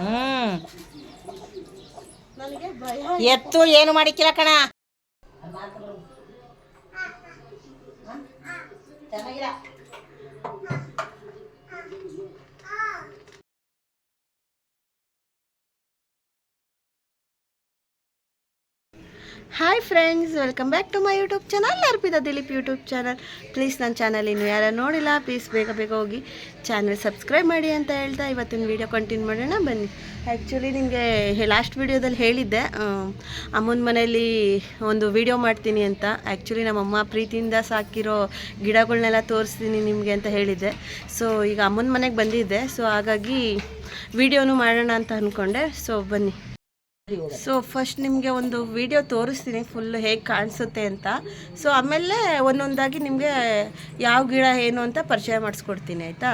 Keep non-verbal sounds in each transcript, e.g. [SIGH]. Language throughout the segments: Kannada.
ಹ್ಮ್. ಎತ್ತು ಏನು ಮಾಡಿಕ್ಕಿಲ್ಲ ಕಣ? Hi friends welcome back to my YouTube channel Arpita Dilip YouTube channel please ನನ್ನ ಚಾನಲ್ ಇನ್ನು ಯಾರು ನೋಡಿಲ್ಲ ಪ್ಲೀಸ್ ಬೇಗ ಬೇಗ ಹೋಗಿ ಚಾನಲ್ ಸಬ್ಸ್ಕ್ರೈಬ್ ಮಾಡಿ ಅಂತ ಹೇಳ್ತಾ ಇವತ್ತಿನ ವೀಡಿಯೋ ಕಂಟಿನ್ಯೂ ಮಾಡೋಣ, ಬನ್ನಿ. ಆ್ಯಕ್ಚುಲಿ ನಿಮಗೆ ಲಾಸ್ಟ್ ವೀಡಿಯೋದಲ್ಲಿ ಹೇಳಿದ್ದೆ ಅಮ್ಮನ ಮನೆಯಲ್ಲಿ ಒಂದು ವೀಡಿಯೋ ಮಾಡ್ತೀನಿ ಅಂತ. ಆ್ಯಕ್ಚುಲಿ ನಮ್ಮಮ್ಮ ಪ್ರೀತಿಯಿಂದ ಸಾಕಿರೋ ಗಿಡಗಳನ್ನೆಲ್ಲ ತೋರಿಸ್ತೀನಿ ನಿಮಗೆ ಅಂತ ಹೇಳಿದ್ದೆ. ಸೊ ಈಗ ಅಮ್ಮನ ಮನೆಗೆ ಬಂದಿದ್ದೆ. ಸೊ ಹಾಗಾಗಿ ವೀಡಿಯೋನು ಮಾಡೋಣ ಅಂತ ಅಂದ್ಕೊಂಡೆ ಸೊ ಬನ್ನಿ. ಸೊ ಫಸ್ಟ್ ನಿಮಗೆ ಒಂದು ವಿಡಿಯೋ ತೋರಿಸ್ತೀನಿ ಫುಲ್ ಹೇಗೆ ಕಾಣಿಸುತ್ತೆ ಅಂತ. ಸೊ ಆಮೇಲೆ ಒಂದೊಂದಾಗಿ ನಿಮಗೆ ಯಾವ ಗಿಡ ಏನು ಅಂತ ಪರಿಚಯ ಮಾಡಿಸ್ಕೊಡ್ತೀನಿ, ಆಯಿತಾ?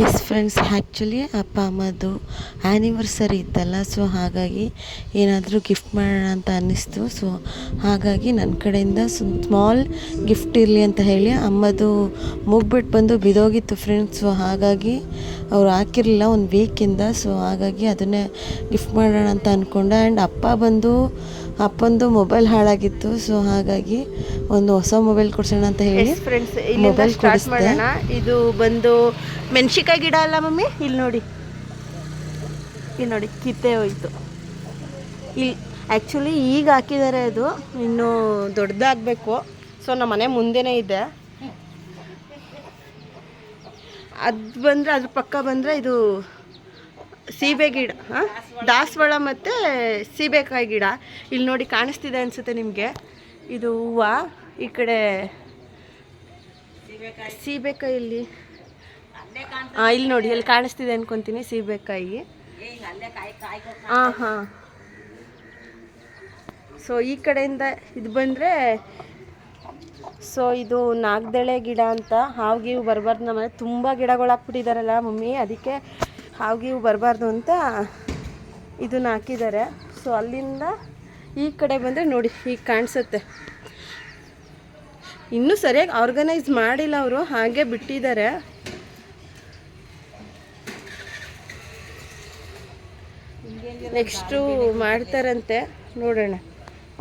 ಎಸ್ ಫ್ರೆಂಡ್ಸ್ ಆ್ಯಕ್ಚುಲಿ ಅಪ್ಪ, ಅಮ್ಮದು ಆ್ಯನಿವರ್ಸರಿ ಇತ್ತಲ್ಲ ಸೊ ಹಾಗಾಗಿ ಏನಾದರೂ ಗಿಫ್ಟ್ ಮಾಡೋಣ ಅಂತ ಅನ್ನಿಸ್ತು. ಸೊ ಹಾಗಾಗಿ ನನ್ನ ಕಡೆಯಿಂದ ಸ್ಮಾಲ್ ಗಿಫ್ಟ್ ಇರಲಿ ಅಂತ ಹೇಳಿ ಅಮ್ಮದು ಮುಗ್ಬಿಟ್ಟು ಬಂದು ಬಿದೋಗಿತ್ತು ಫ್ರೆಂಡ್ಸ್ ಸೊ ಹಾಗಾಗಿ ಅವ್ರು ಹಾಕಿರಲಿಲ್ಲ ಒಂದು ವೀಕಿಂದ ಸೊ ಹಾಗಾಗಿ ಅದನ್ನೇ ಗಿಫ್ಟ್ ಮಾಡೋಣ ಅಂತ ಅಂದ್ಕೊಂಡೆ ಆ್ಯಂಡ್ ಅಪ್ಪ ಬಂದು ಅಪ್ಪಂದು ಮೊಬೈಲ್ ಹಾಳಾಗಿತ್ತು ಸೊ ಹಾಗಾಗಿ ಒಂದು ಹೊಸ ಮೊಬೈಲ್ ಕೊಡ್ಸೋಣ ಅಂತ ಹೇಳಿ. ಫ್ರೆಂಡ್ಸ್ ಮೊಬೈಲ್ ಸ್ಟಾರ್ಟ್ ಮಾಡೋಣ. ಇದು ಬಂದು ಮೆಣಸಿಕಾಯಿ ಗಿಡ ಅಲ್ಲ ಮಮ್ಮಿ? ಇಲ್ಲಿ ನೋಡಿ. ಇಲ್ಲಿ ನೋಡಿ ಕಿತ್ತೆ ಹೋಯ್ತು. ಇಲ್ಲಿ ಆ್ಯಕ್ಚುಲಿ ಈಗ ಹಾಕಿದ್ದಾರೆ ಅದು. ಇನ್ನೂ ದೊಡ್ಡದಾಗಬೇಕು. ಸೊ ನಮ್ಮ ಮನೆ ಮುಂದೆನೇ ಇದೆ. ಅದು ಬಂದರೆ ಅದ್ರ ಪಕ್ಕ ಬಂದರೆ ಇದು ಸೀಬೆ ಗಿಡ, ಹಾಂ? ದಾಸವಾಳ ಮತ್ತು ಸೀಬೆಕಾಯಿ ಗಿಡ. ಇಲ್ಲಿ ನೋಡಿ ಕಾಣಿಸ್ತಿದೆ ಅನಿಸುತ್ತೆ ನಿಮಗೆ. ಇದು ಹೂವು, ಈ ಕಡೆ ಸೀಬೆಕಾಯಿ ಇಲ್ಲಿ. ಹಾಂ ಇಲ್ಲಿ ನೋಡಿ, ಇಲ್ಲಿ ಕಾಣಿಸ್ತಿದೆ ಅನ್ಕೊಂತೀನಿ ಸೀಬೆಕಾಯಿ. ಹಾಂ ಹಾಂ. ಸೊ ಈ ಕಡೆಯಿಂದ ಇದು ಬಂದರೆ ಸೊ ಇದು ನಾಗದಳೆ ಗಿಡ ಅಂತ ಹಾವು ಬರಬಾರ್ದು ನಮ್ಮ ತುಂಬ ಗಿಡಗಳು ಹಾಕ್ಬಿಟ್ಟಿದ್ದಾರಲ್ಲ ಮಮ್ಮಿ, ಅದಕ್ಕೆ ಹಾವು ಬರಬಾರ್ದು ಅಂತ ಇದನ್ನ ಹಾಕಿದ್ದಾರೆ. ಸೊ ಅಲ್ಲಿಂದ ಈ ಕಡೆ ಬಂದರೆ ನೋಡಿ ಈಗ ಕಾಣಿಸುತ್ತೆ. ಇನ್ನೂ ಸರಿಯಾಗಿ ಆರ್ಗನೈಸ್ ಮಾಡಿಲ್ಲ ಅವರು, ಹಾಗೆ ಬಿಟ್ಟಿದ್ದಾರೆ. ನೆಕ್ಸ್ಟು ಮಾಡ್ತಾರಂತೆ. ನೋಡೋಣ.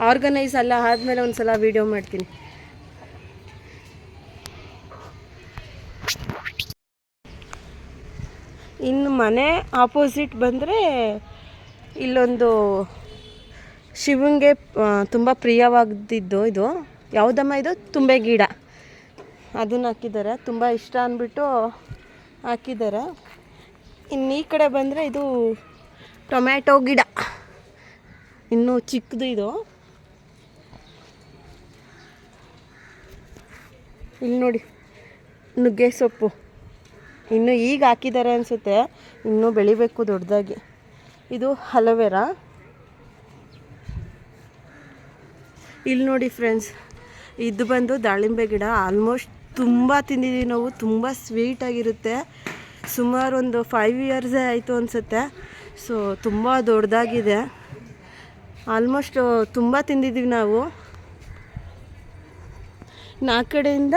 ಆರ್ಗನೈಸ್ ಎಲ್ಲ ಆದಮೇಲೆ ಒಂದು ಸಲ ವೀಡಿಯೋ ಮಾಡ್ತೀನಿ. ಇನ್ನು ಮನೆ ಆಪೋಸಿಟ್ ಬಂದರೆ ಇಲ್ಲೊಂದು ಶಿವಂಗೆ ತುಂಬ ಪ್ರಿಯವಾಗ್ದಿದ್ದು ಇದು. ಯಾವುದಮ್ಮ ಇದು? ತುಂಬೆ ಗಿಡ. ಅದನ್ನು ಹಾಕಿದ್ದಾರೆ. ತುಂಬ ಇಷ್ಟ ಅಂದ್ಬಿಟ್ಟು ಹಾಕಿದ್ದಾರೆ. ಇನ್ನು ಈ ಕಡೆ ಬಂದರೆ ಇದು ಟೊಮ್ಯಾಟೊ ಗಿಡ. ಇನ್ನೂ ಚಿಕ್ಕದು ಇದು. ಇಲ್ಲಿ ನೋಡಿ, ನುಗ್ಗೆ ಸೊಪ್ಪು. ಇನ್ನು ಈಗ ಹಾಕಿದ್ದಾರೆ ಅನಿಸುತ್ತೆ. ಇನ್ನೂ ಬೆಳಿಬೇಕು ದೊಡ್ಡದಾಗಿ. ಇದು ಹಲವೆರ ಇಲ್ಲಿ ನೋಡಿ ಫ್ರೆಂಡ್ಸ್ ಇದು ಬಂದು ದಾಳಿಂಬೆ ಗಿಡ. ಆಲ್ಮೋಸ್ಟ್ ತುಂಬ ತಿಂದಿದ್ದೀವಿ ನಾವು. ತುಂಬ ಸ್ವೀಟಾಗಿರುತ್ತೆ ಸುಮಾರು ಒಂದು ಫೈವ್ ಇಯರ್ಸೇ ಆಯಿತು ಅನಿಸುತ್ತೆ. ಸೊ ತುಂಬ ದೊಡ್ಡದಾಗಿದೆ. ಆಲ್ಮೋಸ್ಟ್ ತುಂಬ ತಿಂದಿದ್ದೀವಿ ನಾವು. ನಾಲ್ಕು ಕಡೆಯಿಂದ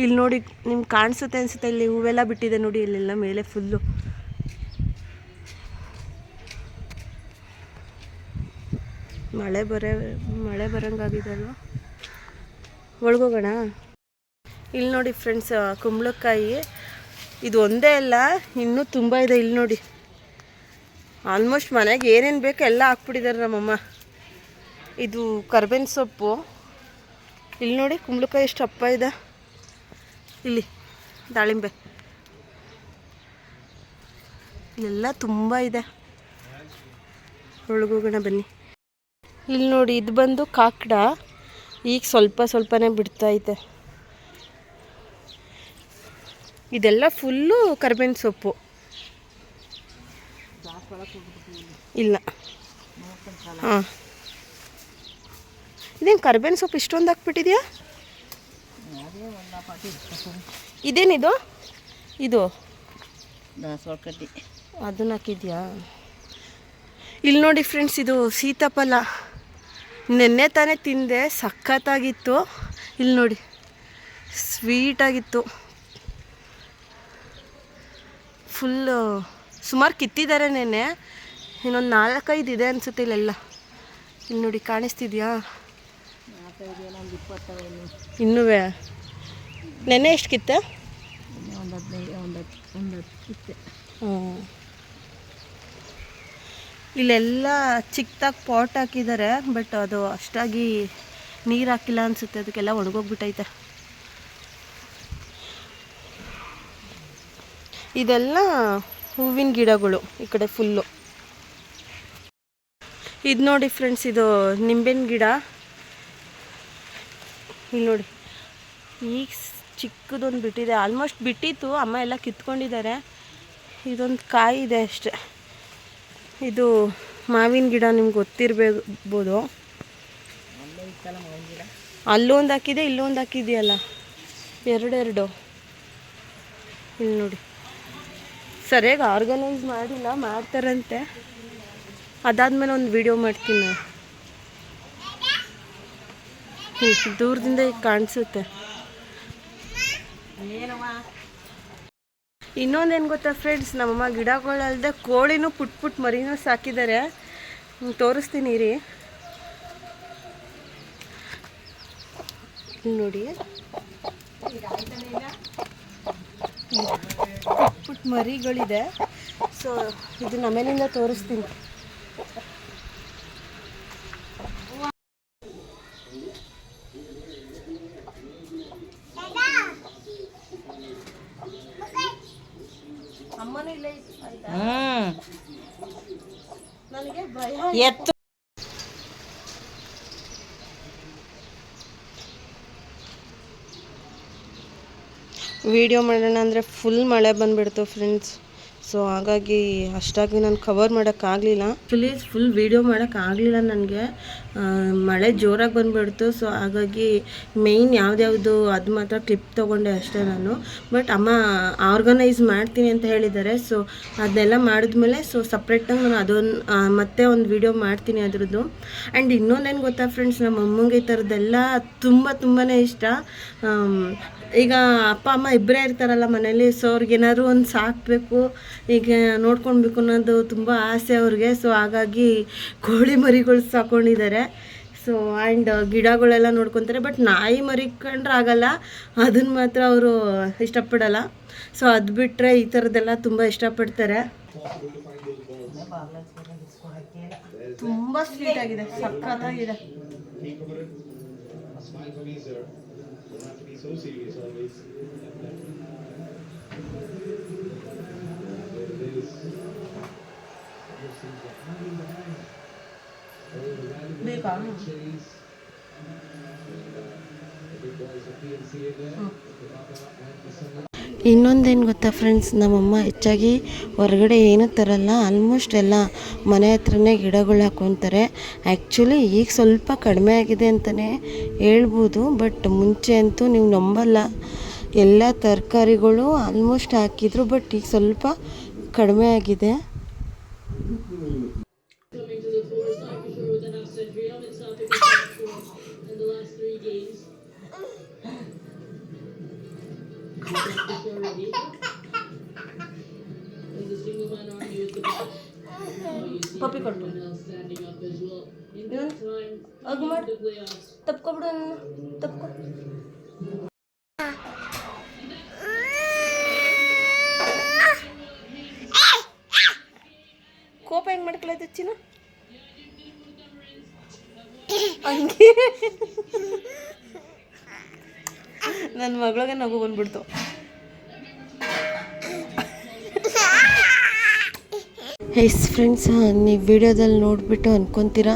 ಇಲ್ಲಿ ನೋಡಿ ನಿಮ್ಗೆ ಕಾಣಿಸುತ್ತೆ ಅನಿಸುತ್ತೆ ಇಲ್ಲಿ ಹೂವೆಲ್ಲ ಬಿಟ್ಟಿದೆ ನೋಡಿ ಇಲ್ಲೆಲ್ಲ ಮೇಲೆ ಫುಲ್ಲು ಮಳೆ ಬರೋ, ಮಳೆ ಬರೋಂಗಾಗಿದೆ ಅಲ್ವಾ ಒಳಗೋಗೋಣ? ಇಲ್ಲಿ ನೋಡಿ ಫ್ರೆಂಡ್ಸ್ ಕುಂಬಳಕಾಯಿ. ಇದು ಒಂದೇ ಅಲ್ಲ, ಇನ್ನೂ ತುಂಬ ಇದೆ ಇಲ್ಲಿ ನೋಡಿ. ಆಲ್ಮೋಸ್ಟ್ ಮನೆಗೆ ಏನೇನು ಬೇಕು ಎಲ್ಲ ಹಾಕ್ಬಿಟ್ಟಿದ್ದಾರೆ ನಮ್ಮಮ್ಮ. ಇದು ಕರ್ಬೇವಿನ ಸೊಪ್ಪು. ಇಲ್ಲಿ ನೋಡಿ ಕುಂಬಳಕಾಯಿ ಎಷ್ಟು ಅಪ್ಪ ಇದೆ. ಇಲ್ಲಿ, ದಾಳಿಂಬೆ. ಇಲ್ಲೆಲ್ಲ ತುಂಬ ಇದೆ. ಒಳಗೋಗೋಣ ಬನ್ನಿ. ಇಲ್ಲಿ ನೋಡಿ, ಇದು ಬಂದು ಕಾಕಡ. ಈಗ ಸ್ವಲ್ಪ ಸ್ವಲ್ಪನೇ ಬಿಡ್ತಾ ಐತೆ ಇದೆಲ್ಲ ಫುಲ್ಲು ಕರ್ಬೇವಿನ ಸೊಪ್ಪು. ಇಲ್ಲ. ಹಾಂ. ಇದೇನು ಕರ್ಬೇವಿನ ಸೊಪ್ಪು ಇಷ್ಟೊಂದು ಹಾಕ್ಬಿಟ್ಟಿದ್ಯಾ? ಇದೇನಿದು? ಇದು? ದಾಸವಾಳ ಕಡ್ಡಿ ಅದನ್ನ ಹಾಕಿದ್ಯಾ? ಇಲ್ಲಿ ನೋಡಿ ಫ್ರೆಂಡ್ಸ್ ಇದು ಸೀತಾಫಲ. ನೆನ್ನೆ ತಾನೇ ತಿಂದೆ ಸಖತ್ತಾಗಿತ್ತು. ಇಲ್ಲಿ ನೋಡಿ ಸ್ವೀಟಾಗಿತ್ತು ಫುಲ್ಲು ಸುಮಾರು ಕಿತ್ತಿದ್ದಾರೆ ನೆನ್ನೆ. ಇನ್ನೊಂದು ನಾಲ್ಕೈದು ಇದೆ ಅನಿಸುತ್ತೆ ಇಲ್ಲೆಲ್ಲ. ಇಲ್ಲಿ ನೋಡಿ ಕಾಣಿಸ್ತಿದ್ಯಾ? ಇನ್ನೂ ನೆನ್ನೆ ಎಷ್ಟು ಕಿತ್ತೆ? ಒಂದು ಹದಿನೈದು ಒಂದು ಒಂದು ಹತ್ತು ಇತ್ತೆ ಹ್ಮ್. ಇಲ್ಲೆಲ್ಲ ಚಿಕ್ಕದಾಗಿ ಪಾಟ್ ಹಾಕಿದ್ದಾರೆ ಬಟ್ ಅದು ಅಷ್ಟಾಗಿ ನೀರು ಹಾಕಿಲ್ಲ ಅನ್ಸುತ್ತೆ ಅದಕ್ಕೆಲ್ಲ ಒಣಗೋಗ್ಬಿಟ್ಟೈತೆ ಇದೆಲ್ಲ ಹೂವಿನ ಗಿಡಗಳು ಈ ಕಡೆ ಫುಲ್ಲು ಇದು ನೋಡಿ ಫ್ರೆಂಡ್ಸ್ ಇದು ನಿಂಬೆನ ಗಿಡ. ಇಲ್ಲಿ ನೋಡಿ ಈಗ ಚಿಕ್ಕದೊಂದು ಬಿಟ್ಟಿದೆ. ಆಲ್ಮೋಸ್ಟ್ ಬಿಟ್ಟಿತ್ತು. ಅಮ್ಮ ಎಲ್ಲ ಕಿತ್ಕೊಂಡಿದ್ದಾರೆ. ಇದೊಂದು ಕಾಯಿ ಇದೆ ಅಷ್ಟೆ. ಇದು ಮಾವಿನ ಗಿಡ ನಿಮ್ಗೆ ಗೊತ್ತಿರಬೇಕು ಅಲ್ಲೊಂದು ಹಾಕಿದೆ, ಇಲ್ಲೊಂದು ಹಾಕಿದೆಯಲ್ಲ? ಎರಡೆರಡು. ಇಲ್ಲಿ ನೋಡಿ. ಸರಿಯಾಗಿ ಆರ್ಗನೈಸ್ ಮಾಡಿಲ್ಲ, ಮಾಡ್ತಾರಂತೆ. ಅದಾದ್ಮೇಲೆ ಒಂದು ವಿಡಿಯೋ ಮಾಡ್ತೀನಿ. ನಾನು. ದೂರದಿಂದ ಈಗ ಕಾಣಿಸುತ್ತೆ. ಇನ್ನೊಂದೇನು ಗೊತ್ತಾ ಫ್ರೆಂಡ್ಸ್ ನಮ್ಮಮ್ಮ ಗಿಡಗಳಲ್ಲದೆ ಕೋಳಿನೂ ಪುಟ್ ಪುಟ್ ಮರಿನೂ ಸಾಕಿದ್ದಾರೆ ತೋರಿಸ್ತೀನಿ ರೀ ನೋಡಿ. ಪುಟ್ ಪುಟ್ ಮರಿಗಳಿದೆ. ಸೊ ಇದು ನಮ್ಮನೆಯಿಂದ ತೋರಿಸ್ತೀನಿ ಅಮ್ಮನೂ ಇಲ್ಲ ಆಯ್ತಾ ಹ್ಞೂ ನನಗೆ ಭಯ ಎತ್ತು. ವಿಡಿಯೋ ಮಾಡೋಣ ಅಂದರೆ ಫುಲ್ ಮಳೆ ಬಂದುಬಿಡ್ತು ಫ್ರೆಂಡ್ಸ್ ಸೊ ಹಾಗಾಗಿ ಅಷ್ಟಾಗಿ ನಾನು ಕವರ್ ಮಾಡೋಕ್ಕಾಗಲಿಲ್ಲ ಆ್ಯಕ್ಚುಲಿ ಫುಲ್ ವಿಡಿಯೋ ಮಾಡೋಕ್ಕಾಗಲಿಲ್ಲ ನನಗೆ. ಮಳೆ ಜೋರಾಗಿ ಬಂದುಬಿಡ್ತು. ಸೊ ಹಾಗಾಗಿ ಮೇಯ್ನ್ ಯಾವ್ದ್ಯಾವುದು ಅದು ಮಾತ್ರ ಕ್ಲಿಪ್ ತೊಗೊಂಡೆ ಅಷ್ಟೇ ನಾನು. ಬಟ್ ಅಮ್ಮ ಆರ್ಗನೈಸ್ ಮಾಡ್ತೀನಿ ಅಂತ ಹೇಳಿದ್ದಾರೆ. ಸೊ ಅದನ್ನೆಲ್ಲ ಮಾಡಿದ್ಮೇಲೆ ಸೊ ಸಪ್ರೇಟಾಗಿ ನಾನು ಅದೊಂದು ಮತ್ತೆ ಒಂದು ವಿಡಿಯೋ ಮಾಡ್ತೀನಿ ಅದರದ್ದು. ಆ್ಯಂಡ್ ಇನ್ನೊಂದೇನು ಗೊತ್ತಾ ಫ್ರೆಂಡ್ಸ್ ನಮ್ಮ ಅಮ್ಮಂಗೆ ಈ ಥರದ್ದೆಲ್ಲ ತುಂಬ ತುಂಬಾ ಇಷ್ಟ. ಈಗ ಅಪ್ಪ, ಅಮ್ಮ ಇಬ್ಬರೇ ಇರ್ತಾರಲ್ಲ ಮನೇಲಿ ಸೊ ಅವ್ರಿಗೇನಾದ್ರು ಒಂದು ಸಾಕಬೇಕು. ಈಗ ನೋಡ್ಕೊಳ್ಬೇಕು ಅನ್ನೋದು ತುಂಬ ಆಸೆ ಅವ್ರಿಗೆ. ಸೊ ಹಾಗಾಗಿ ಕೋಳಿ ಮರಿಗಳು ಸಾಕೊಂಡಿದ್ದಾರೆ. ಸೊ ಆ್ಯಂಡ್ ಗಿಡಗಳೆಲ್ಲ ನೋಡ್ಕೊತಾರೆ. ಬಟ್ ನಾಯಿ ಮರಿ ಕಂಡ್ರೆ ಆಗಲ್ಲ. ಅದನ್ನು ಮಾತ್ರ ಅವರು ಇಷ್ಟಪಡಲ್ಲ. ಸೊ ಅದು ಬಿಟ್ಟರೆ ಈ ಥರದ್ದೆಲ್ಲ ತುಂಬ ಇಷ್ಟಪಡ್ತಾರೆ. ತುಂಬ ಸ್ವೀಟ್ ಆಗಿದೆ. ಸಖತ್ತಾಗಿದೆ. ಇನ್ನೊಂದೇನು ಗೊತ್ತಾ ಫ್ರೆಂಡ್ಸ್ ನಮ್ಮಮ್ಮ ಹೆಚ್ಚಾಗಿ ಹೊರಗಡೆ ಏನೂ ತರಲ್ಲ ಆಲ್ಮೋಸ್ಟ್ ಎಲ್ಲ ಮನೆ ಹತ್ರನೇ ಗಿಡಗಳು ಹಾಕೊತಾರೆ. ಆ್ಯಕ್ಚುಲಿ ಈಗ ಸ್ವಲ್ಪ ಕಡಿಮೆ ಆಗಿದೆ ಅಂತಲೇ ಹೇಳ್ಬೋದು ಬಟ್ ಮುಂಚೆ ಅಂತೂ ನೀವು ನಂಬಲ್ಲ. ಎಲ್ಲ ತರಕಾರಿಗಳು ಆಲ್ಮೋಸ್ಟ್ ಹಾಕಿದ್ರು ಬಟ್ ಈಗ ಸ್ವಲ್ಪ ಕಡಿಮೆ ಆಗಿದೆ ಪಪ್ಪಿ ಕೊಟ್ಟು ಅಗ್ ಮಾಡು ತಪ್ಕೊಬಿಡು ತಪ್ಕೊ [COUGHS] ಹಂಗೆ? ನನ್ನ ಮಗಳಿಗೆ ನಗು ಬಂದ್ಬಿಡ್ತು. ಎಸ್ ಫ್ರೆಂಡ್ಸ್ ನೀವು ವಿಡಿಯೋದಲ್ಲಿ ನೋಡಿಬಿಟ್ಟು ಅನ್ಕೊಂತೀರಾ?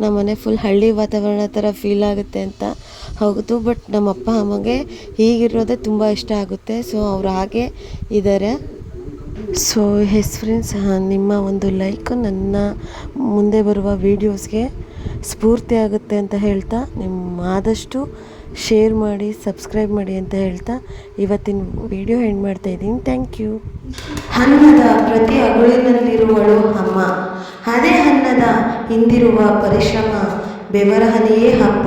ನಮ್ಮ ಮನೆ ಫುಲ್ ಹಳ್ಳಿ ವಾತಾವರಣ ಥರ ಫೀಲ್ ಆಗುತ್ತೆ ಅಂತ. ಹೌದು ಬಟ್ ನಮ್ಮ ಅಪ್ಪ ಅಮ್ಮಗೆ ಹೀಗಿರೋದೇ ತುಂಬ ಇಷ್ಟ ಆಗುತ್ತೆ. ಸೊ ಅವ್ರು ಹಾಗೆ ಇದ್ದಾರೆ ಸೊ ಎಸ್ ಫ್ರೆಂಡ್ಸ್ ನಿಮ್ಮ ಒಂದು ಲೈಕ್ ನನ್ನ ಮುಂದೆ ಬರುವ ವೀಡಿಯೋಸ್ಗೆ ಸ್ಫೂರ್ತಿ ಆಗುತ್ತೆ ಅಂತ ಹೇಳ್ತಾ, ನಿಮ್ಮ ಆದಷ್ಟು ಶೇರ್ ಮಾಡಿ ಸಬ್ಸ್ಕ್ರೈಬ್ ಮಾಡಿ ಅಂತ ಹೇಳ್ತಾ, ಇವತ್ತಿನ ವಿಡಿಯೋ ಎಂಡ್ ಮಾಡ್ತಾ ಇದ್ದೀನಿ. ಥ್ಯಾಂಕ್ ಯು ಅನ್ನದ ಪ್ರತಿ ಅಗುಳಿನಲ್ಲಿರುವಳು ಅಮ್ಮ. ಅದೇ ಅನ್ನದ ಹಿಂದಿರುವ ಪರಿಶ್ರಮ ಬೆವರ ಹನಿಯೇ ಹಬ್ಬ